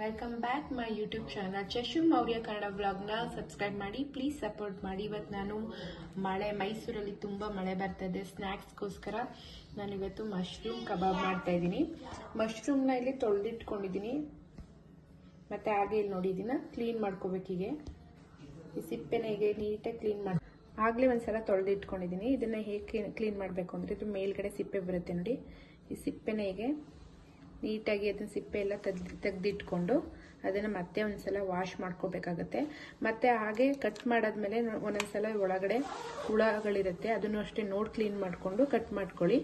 Welcome back my YouTube channel Chashu Maurya Kannada ವ್ಲಾಗ್ನ subscribe ಮಾಡಿ please support ಮಾಡಿ. ಇವತ್ತು ನಾನು ಮಳೆ, ಮೈಸೂರಲ್ಲಿ ತುಂಬ ಮಳೆ ಬರ್ತಾ ಇದೆ. ಸ್ನ್ಯಾಕ್ಸ್ಗೋಸ್ಕರ ನಾನು ಇವತ್ತು ಮಶ್ರೂಮ್ ಕಬಾಬ್ ಮಾಡ್ತಾ ಇದ್ದೀನಿ. ಮಶ್ರೂಮ್ನ ಇಲ್ಲಿ ತೊಳೆದಿಟ್ಕೊಂಡಿದ್ದೀನಿ. ಮತ್ತು ಹಾಗೆ ಇಲ್ಲಿ ನೋಡಿ, ಇದನ್ನ ಕ್ಲೀನ್ ಮಾಡ್ಕೋಬೇಕೀಗೆ ಈ ಸಿಪ್ಪೆನ ಹೀಗೆ ನೀಟಾಗಿ ಕ್ಲೀನ್ ಮಾಡಿ ಆಗಲೇ ಒಂದು ಸಲ ತೊಳೆದಿಟ್ಕೊಂಡಿದ್ದೀನಿ. ಇದನ್ನು ಹೇಗೆ ಕ್ಲೀನ್ ಮಾಡಬೇಕು ಅಂದರೆ ಇದು ಮೇಲ್ಗಡೆ ಸಿಪ್ಪೆ ಬರುತ್ತೆ ನೋಡಿ. ಈ ಸಿಪ್ಪೆನ ಹೇಗೆ ನೀಟಾಗಿ ಅದನ್ನ ಸಿಪ್ಪೆ ಎಲ್ಲ ತೆಗ್ದು, ತೆಗೆದಿಟ್ಕೊಂಡು ಅದನ್ನು ಮತ್ತೆ ಒಂದ್ಸಲ ವಾಶ್ ಮಾಡ್ಕೋಬೇಕಾಗತ್ತೆ. ಮತ್ತೆ ಹಾಗೆ ಕಟ್ ಮಾಡಾದ್ಮೇಲೆ ಒಂದೊಂದ್ಸಲ ಒಳಗಡೆ ಹುಳಗಳಿರುತ್ತೆ, ಅದನ್ನು ಅಷ್ಟೇ ನೋಡಿ ಕ್ಲೀನ್ ಮಾಡಿಕೊಂಡು ಕಟ್ ಮಾಡ್ಕೊಳ್ಳಿ.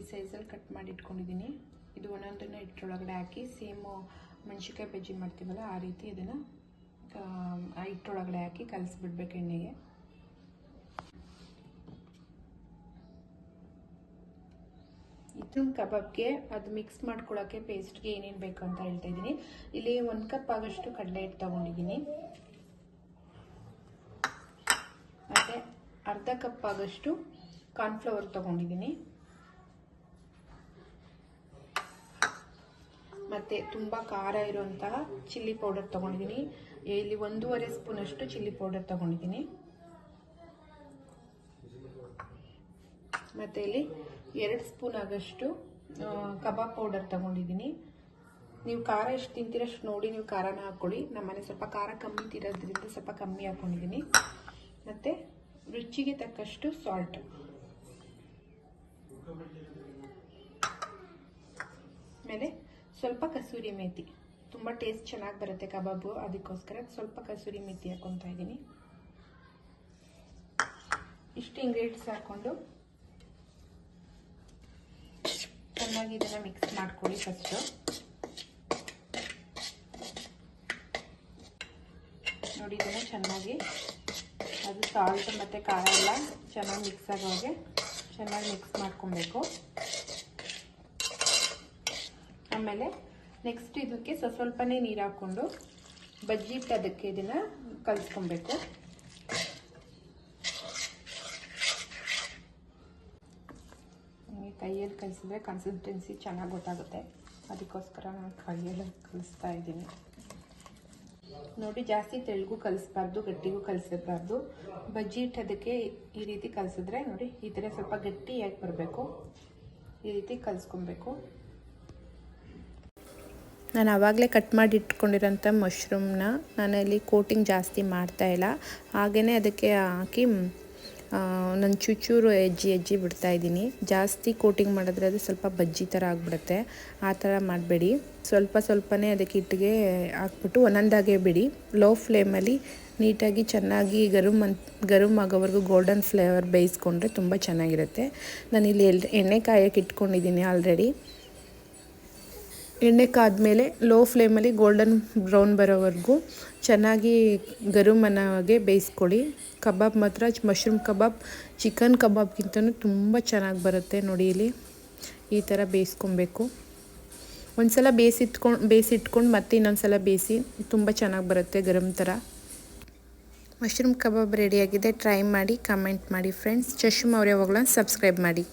ಈ ಸೈಜಲ್ಲಿ ಕಟ್ ಮಾಡಿ ಇಟ್ಕೊಂಡಿದ್ದೀನಿ ಇದು ಒಂದೊಂದನ್ನು ಇಟ್ಟರೊಳಗಡೆ ಹಾಕಿ ಸೇಮು ಮೆಣಸಿನ್ಕಾಯಿ ಬಜ್ಜಿ ಮಾಡ್ತೀವಲ್ಲ, ಆ ರೀತಿ ಇದನ್ನು ಹಿಟ್ಟರೊಳಗಡೆ ಹಾಕಿ ಕಲಸಿಬಿಡ್ಬೇಕು ಎಣ್ಣೆಗೆ. ಇದು ಕಬಾಬ್ಗೆ ಅದು ಮಿಕ್ಸ್ ಮಾಡ್ಕೊಳ್ಳೋಕ್ಕೆ ಪೇಸ್ಟ್ಗೆ ಏನೇನು ಬೇಕು ಅಂತ ಹೇಳ್ತಾ ಇದ್ದೀನಿ. ಇಲ್ಲಿ ಒಂದು ಕಪ್ ಆಗಷ್ಟು ಕಡಲೆ ಹಿಟ್ಟು ತೊಗೊಂಡಿದ್ದೀನಿ. ಮತ್ತು ಅರ್ಧ ಕಪ್ ಆಗೋಷ್ಟು ಕಾರ್ನ್ಫ್ಲವರ್ ತೊಗೊಂಡಿದ್ದೀನಿ. ಮತ್ತು ತುಂಬ ಖಾರ ಇರುವಂತಹ ಚಿಲ್ಲಿ ಪೌಡರ್ ತೊಗೊಂಡಿದ್ದೀನಿ. ಇಲ್ಲಿ ಒಂದೂವರೆ ಸ್ಪೂನಷ್ಟು ಚಿಲ್ಲಿ ಪೌಡರ್ ತೊಗೊಂಡಿದ್ದೀನಿ. ಮತ್ತು ಇಲ್ಲಿ ಎರಡು ಸ್ಪೂನ್ ಆಗಷ್ಟು ಕಬಾಬ್ ಪೌಡರ್ ತಗೊಂಡಿದ್ದೀನಿ ನೀವು ಖಾರ ಎಷ್ಟು ತಿಂತೀರ ಅಷ್ಟು ನೋಡಿ ನೀವು ಖಾರನ ಹಾಕ್ಕೊಳ್ಳಿ ನಮ್ಮನೆ ಸ್ವಲ್ಪ ಖಾರ ಕಮ್ಮಿ ತಿರೋದ್ರಿಂದ ಸ್ವಲ್ಪ ಕಮ್ಮಿ ಹಾಕ್ಕೊಂಡಿದ್ದೀನಿ ಮತ್ತು ರುಚಿಗೆ ತಕ್ಕಷ್ಟು ಸಾಲ್ಟ್ ಆಮೇಲೆ ಸ್ವಲ್ಪ ಕಸೂರಿ ಮೇಥಿ ತುಂಬ ಟೇಸ್ಟ್ ಚೆನ್ನಾಗಿ ಬರುತ್ತೆ ಕಬಾಬು. ಅದಕ್ಕೋಸ್ಕರ ಸ್ವಲ್ಪ ಕಸೂರಿ ಮೇಥಿ ಹಾಕ್ಕೊತಾ ಇದ್ದೀನಿ ಇಷ್ಟು ಇಂಗ್ರೀಡಿಯೆಂಟ್ಸ್ ಹಾಕ್ಕೊಂಡು ಚೆನ್ನಾಗಿ ಇದನ್ನು ಮಿಕ್ಸ್ ಮಾಡ್ಕೊಳ್ಳಿ ಫಸ್ಟು ನೋಡಿ ಇದನ್ನು ಚೆನ್ನಾಗಿ. ಅದು ಸಾಲ್ಟ್ ಮತ್ತು ಖಾರ ಎಲ್ಲ ಚೆನ್ನಾಗಿ ಮಿಕ್ಸ್ ಆಗೋಗೆ ಚೆನ್ನಾಗಿ ಮಿಕ್ಸ್ ಮಾಡ್ಕೊಬೇಕು. ಆಮೇಲೆ ನೆಕ್ಸ್ಟ್ ಇದಕ್ಕೆ ಸ್ವಲ್ಪ ನೀರು ಹಾಕ್ಕೊಂಡು ಬಜ್ಜಿ ಅದಕ್ಕೆ ಇದನ್ನು ಕಲಿಸ್ಕೊಬೇಕು. ಕೈಯಲ್ಲಿ ಕಲಿಸಿದ್ರೆ ಕನ್ಸಿಸ್ಟೆನ್ಸಿ ಚೆನ್ನಾಗಿ ಗೊತ್ತಾಗುತ್ತೆ. ಅದಕ್ಕೋಸ್ಕರ ನಾನು ಕೈಯಲ್ಲಿ ಕಲಿಸ್ತಾ ಇದ್ದೀನಿ. ನೋಡಿ, ಜಾಸ್ತಿ ತೆಳುಗು ಕಲಿಸ್ಬಾರ್ದು, ಗಟ್ಟಿಗೂ ಕಲಿಸಬಾರ್ದು. ಬಜ್ಜಿ ಇಟ್ಟೋದಕ್ಕೆ ಈ ರೀತಿ ಕಲಿಸಿದ್ರೆ ನೋಡಿ, ಈ ಥರ ಸ್ವಲ್ಪ ಗಟ್ಟಿಯಾಗಿ ಬರಬೇಕು. ಈ ರೀತಿ ಕಲಿಸ್ಕೊಬೇಕು. ನಾನು ಆವಾಗಲೇ ಕಟ್ ಮಾಡಿ ಇಟ್ಕೊಂಡಿರೋಂಥ ಮಶ್ರೂಮ್ನ ನಾನಲ್ಲಿ ಕೋಟಿಂಗ್ ಜಾಸ್ತಿ ಮಾಡ್ತಾಯಿಲ್ಲ ಹಾಗೆಯೇ ಅದಕ್ಕೆ ಹಾಕಿ ನಾನು ಚೂಚೂರು ಎಜ್ಜಿ ಎಜ್ಜಿ ಬಿಡ್ತಾಯಿದ್ದೀನಿ ಜಾಸ್ತಿ ಕೋಟಿಂಗ್ ಮಾಡಿದ್ರೆ ಅದು ಸ್ವಲ್ಪ ಬಜ್ಜಿ ಥರ ಆಗಿಬಿಡುತ್ತೆ. ಆ ಥರ ಮಾಡಬೇಡಿ. ಸ್ವಲ್ಪ ಸ್ವಲ್ಪನೇ ಅದಕ್ಕೆ ಹಿಟ್ಟಿಗೆ ಹಾಕ್ಬಿಟ್ಟು ಒಂದೊಂದಾಗೆ ಬಿಡಿ. ಲೋ ಫ್ಲೇಮಲ್ಲಿ ನೀಟಾಗಿ ಚೆನ್ನಾಗಿ ಗರಮ್ ಅಂತ ಗರಮ್ ಆಗೋವರೆಗೂ ಗೋಲ್ಡನ್ ಫ್ಲೇವರ್ ಬೇಯಿಸ್ಕೊಂಡ್ರೆ ತುಂಬ ಚೆನ್ನಾಗಿರುತ್ತೆ. ನಾನಿಲ್ಲಿ ಎಲ್, ಎಣ್ಣೆ ಕಾಯಕ್ಕೆ ಇಟ್ಕೊಂಡಿದ್ದೀನಿ ಆಲ್ರೆಡಿ. ಎಣ್ಣೆ ಕಾದ್ಮೇಲೆ ಲೋ ಫ್ಲೇಮಲ್ಲಿ ಗೋಲ್ಡನ್ ಬ್ರೌನ್ ಬರೋವರೆಗೂ ಚೆನ್ನಾಗಿ ಗರುಮನಾಗೆ ಬೇಯಿಸ್ಕೊಳ್ಳಿ. ಕಬಾಬ್ ಮಾತ್ರ ಮಶ್ರೂಮ್ ಕಬಾಬ್ ಚಿಕನ್ ಕಬಾಬ್ಗಿಂತನೂ ತುಂಬ ಚೆನ್ನಾಗಿ ಬರುತ್ತೆ ನೋಡಿ ಇಲ್ಲಿ. ಈ ಥರ ಬೇಯಿಸ್ಕೊಬೇಕು. ಒಂದು ಸಲ ಬೇಯಿಸಿಟ್ಕೊಂಡು ಬೇಯಿಸಿಟ್ಕೊಂಡು ಮತ್ತೆ ಇನ್ನೊಂದು ಸಲ ಬೇಯಿಸಿ ತುಂಬ ಚೆನ್ನಾಗಿ ಬರುತ್ತೆ ಗರಂ ಥರ. ಮಶ್ರೂಮ್ ಕಬಾಬ್ ರೆಡಿಯಾಗಿದೆ ಟ್ರೈ ಮಾಡಿ ಕಮೆಂಟ್ ಮಾಡಿ ಫ್ರೆಂಡ್ಸ್ ಚಶ್ಮ ಅವರೇ ಯಾವಾಗಲೂ ಸಬ್ಸ್ಕ್ರೈಬ್ ಮಾಡಿ.